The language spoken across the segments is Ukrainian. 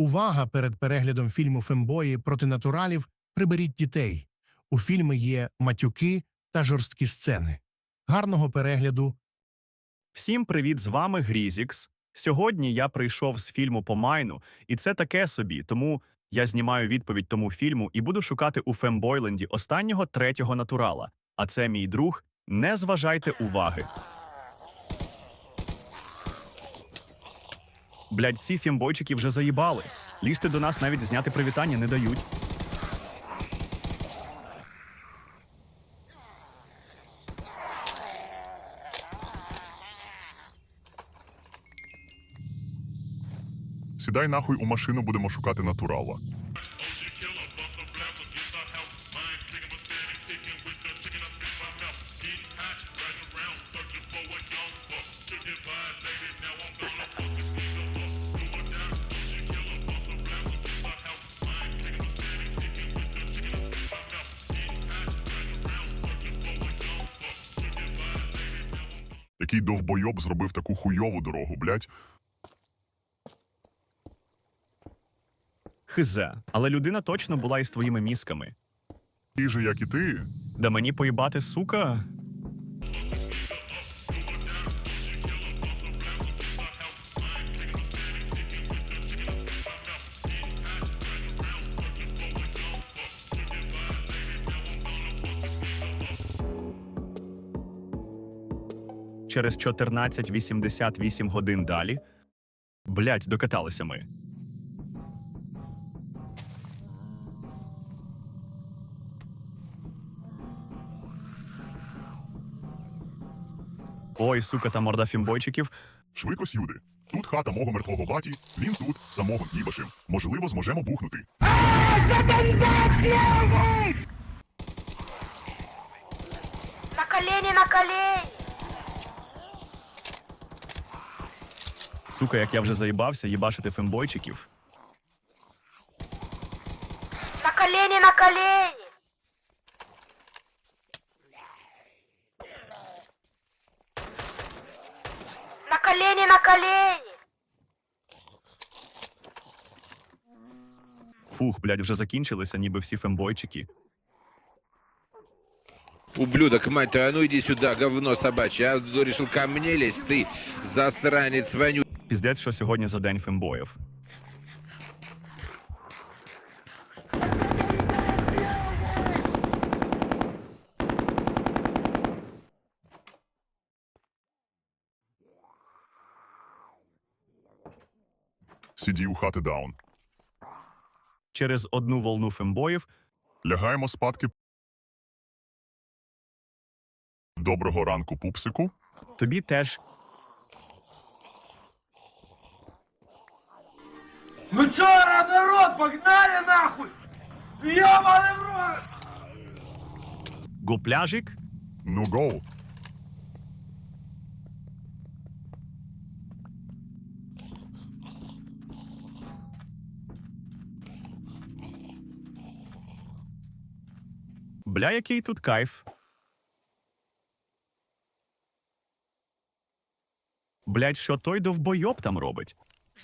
Увага перед переглядом фільму Фембої проти натуралів приберіть дітей. У фільмі є матюки та жорсткі сцени. Гарного перегляду. Всім привіт, з вами Грізікс. Сьогодні я прийшов з фільму по Майну, і це таке собі, тому я знімаю відповідь тому фільму і буду шукати у Фембойленді останнього третього натурала. А це мій друг. Не зважайте уваги. Блядь, ці фімбойчики вже заїбали. Лізти до нас навіть зняти привітання не дають. Сідай нахуй у машину, будемо шукати натурала. Який довбойоб зробив таку хуйову дорогу, блядь. Хизе, але людина точно була із твоїми мізками. Такий же, як і ти. Да мені поїбати, сука. Через 14.88 годин далі. Блять, докаталися ми. Ой, сука, та морда фімбойчиків. Швидко сюди. Тут хата мого мертвого баті, він тут, самого їбашим. Можливо, зможемо бухнути. На колени, на колени! Сука, як я вже заїбався їбашити фембойчиків. На колени, на колени! На колени, на колени! Фух, блядь, вже закінчилися, ніби всі фембойчики. Ублюдок, мать твою, а ну иди сюда, говно собачье. А решил ко мне лезть, ты засранец воню. Піздець, що сьогодні за день фембоїв. Сіді у хати даун. Через одну волну фембоїв Лягаємо спадки. Доброго ранку, пупсику. тобі теж Ну чё, народ, погнали нахуй! Ёбаный в рот! гопляжик. Ну гоу. Бля, який тут кайф. Блять, що той довбойоб там робить?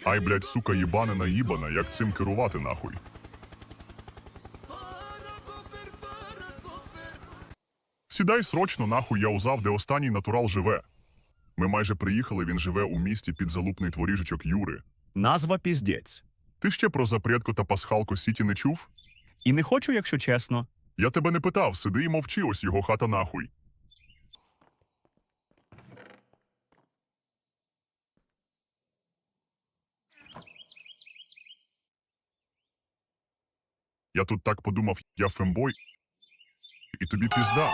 Ай, блядь, сука, їбанина їбана, як цим керувати нахуй. Сідай срочно, нахуй я узав, де останній натурал живе. Ми майже приїхали, він живе у місті під залупний творіжечок Юри. Назва піздець. Ти ще про запредко та пасхалко Сіті не чув? І не хочу, якщо чесно. Я тебе не питав, сиди і мовчи, ось його хата нахуй. Я тут так подумав, я фембой, і тобі пізда.